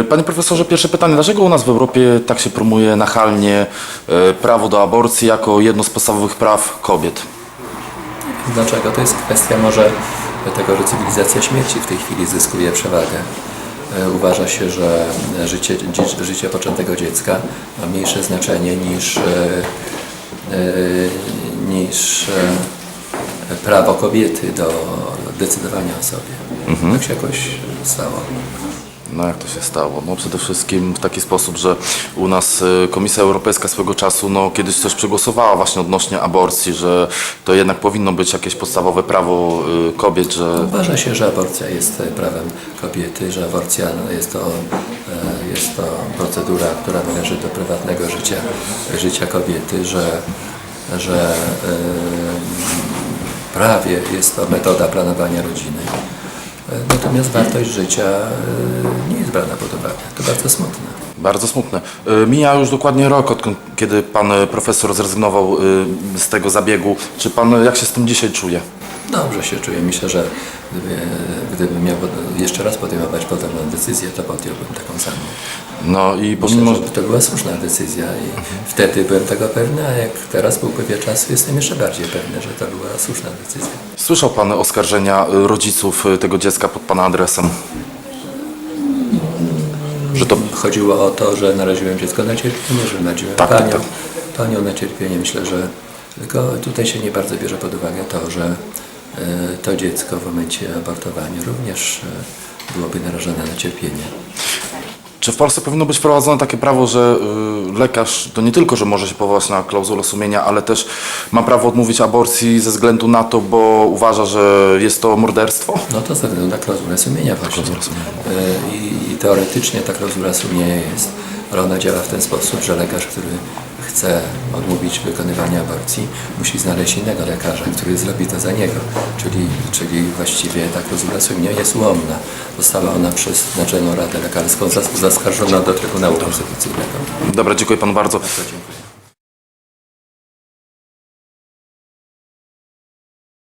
Y, Panie profesorze, pierwsze pytanie. Dlaczego u nas w Europie tak się promuje nachalnie y, prawo do aborcji jako jedno z podstawowych praw kobiet? Dlaczego? To jest kwestia może tego, że cywilizacja śmierci w tej chwili zyskuje przewagę. E, Uważa się, że życie, życie poczętego dziecka ma mniejsze znaczenie niż, e, e, niż e, prawo kobiety do decydowania o sobie. Tak się jakoś stało. No jak to się stało? No przede wszystkim w taki sposób, że u nas y, Komisja Europejska swego czasu no, kiedyś coś przegłosowała właśnie odnośnie aborcji, że to jednak powinno być jakieś podstawowe prawo y, kobiet, że Uważa się, że aborcja jest e, prawem kobiety, że aborcja no, jest to, e, jest to procedura, która należy do prywatnego życia, życia kobiety, że, że e, prawie jest to metoda planowania rodziny. Natomiast wartość życia e, nie jest brana pod uwagę. To bardzo smutne. Bardzo smutne. Y, Mija już dokładnie rok, odkąd, kiedy pan y, profesor zrezygnował y, z tego zabiegu. Czy pan, jak się z tym dzisiaj czuje? Dobrze się czuję. Myślę, że gdyby, gdybym miał jeszcze raz podejmować podobną decyzję, to podjąłbym taką samą. No i Myślę, pomimo... że to była słuszna decyzja i wtedy byłem tego pewny, a jak teraz po upływie czasu jestem jeszcze bardziej pewny, że to była słuszna decyzja. Słyszał pan oskarżenia rodziców tego dziecka pod pana adresem? Że to Chodziło o to, że naraziłem dziecko na cierpienie, że naraziłem Tak, tak, panią, tak. panią na cierpienie. Myślę, że tylko tutaj się nie bardzo bierze pod uwagę to, że e, to dziecko w momencie abortowania również e, byłoby narażone na cierpienie. Czy w Polsce powinno być wprowadzone takie prawo, że y, lekarz to nie tylko, że może się powołać na klauzulę sumienia, ale też ma prawo odmówić aborcji ze względu na to, bo uważa, że jest to morderstwo? No to ze względu na klauzulę sumienia właśnie. Sumienia. E, I, I teoretycznie ta klauzula sumienia jest, ale ona działa w ten sposób, że lekarz, który chce odmówić wykonywania aborcji, musi znaleźć innego lekarza, który zrobi to za niego. Czyli, czyli właściwie ta klauzula sumienia jest ułomna. Została ona przez Naczelną Radę Lekarską zas- zaskarżona do Trybunału Konstytucyjnego. Dobra, dziękuję panu bardzo.